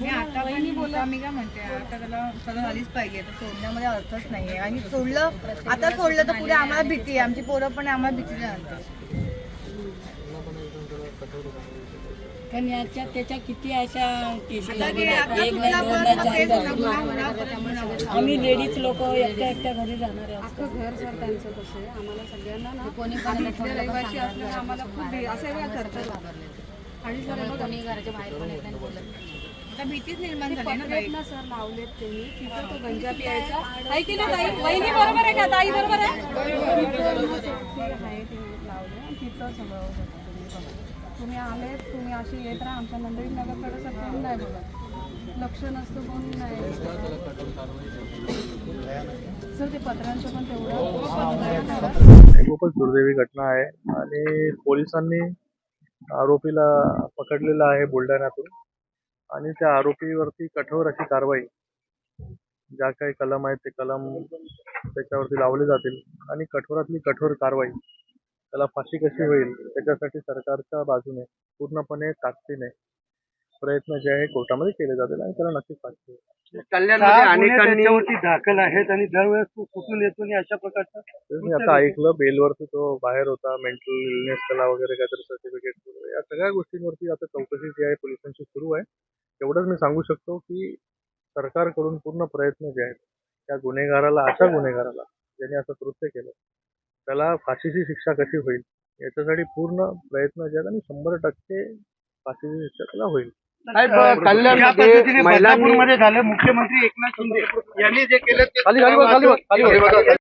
मी आता पण मी काय म्हणते आता त्याला सगळं झालीच पाहिजे तर सोडण्यामध्ये अर्थच नाही आहे आणि सोडलं आता सोडलं तर पुढे आम्हाला भीती आहे आमची पोरं पण आम्हाला भीती राहते कारण याच्या त्याच्या किती अशा. एक नाही दोन पण नाही चार. आम्ही लेडीज लोक एकट्या एकट्या घरी जाणार आहे. घर सर त्यांचं कसं आहे. आम्हाला सगळ्यांना ना इथले रहिवासी असल्यामुळे आम्हाला खूप भी- असं वेगळा थरथर आणि सर हे बघा, आता भीतीच निर्माण झाली ना सर लावलेत त्यांनी. तिथं तो गंजा प्यायचा. आहे की ताई? वहिनी बरोबर आहे का? ताई बरोबर आहे? तिथं सगळं तुम्ही आले तुम्ही अशी येत राहा. आमच्या मंडळी नगरकडे सर कोण नाही बघत. लक्ष नसतं कोणी नाही. सर ते पत्रांचं पण तेवढं खूपच दुर्दैवी घटना आहे. आणि पोलिसांनी आरोपीला पकडलेला आहे बुलढाण्यातून. आणि त्या आरोपीवरती कठोर अशी कारवाई ज्या काही कलम आहेत ते कलम त्याच्यावरती लावले जातील. आणि कठोरातली कठोर कारवाई त्याला फाशी कशी होईल त्याच्यासाठी सरकारच्या बाजूने पूर्णपणे ताकदीने प्रयत्न जे आहे कोर्टामध्ये केले जातील आणि त्याला नक्कीच फाशी होईल. कल्याणमध्ये अनेकांनी त्याच्यावरती दाखल आहेत आणि दरवेळेस तो कुठून येतो आणि अशा प्रकारचा मी आता ऐकलं बेलवरती तो बाहेर होता मेंटल इलनेस त्याला वगैरे काहीतरी सर्टिफिकेट या सगळ्या गोष्टींवरती आता चौकशी जी आहे पोलिसांची सुरू आहे. एवढंच मी सांगू शकतो की सरकारकडून पूर्ण प्रयत्न जे आहेत त्या गुन्हेगाराला अशा गुन्हेगाराला ज्याने असं कृत्य केलं त्याला फाशीची शिक्षा कशी होईल याच्यासाठी पूर्ण प्रयत्न जे आहेत आणि शंभर टक्के फाशीची शिक्षा त्याला होईल साहेब कल्याणमध्ये महिलांमध्ये झालं मुख्यमंत्री एकनाथ शिंदे यांनी जे केलं ते खाली खाली बघ, खाली बघ, खाली बघ.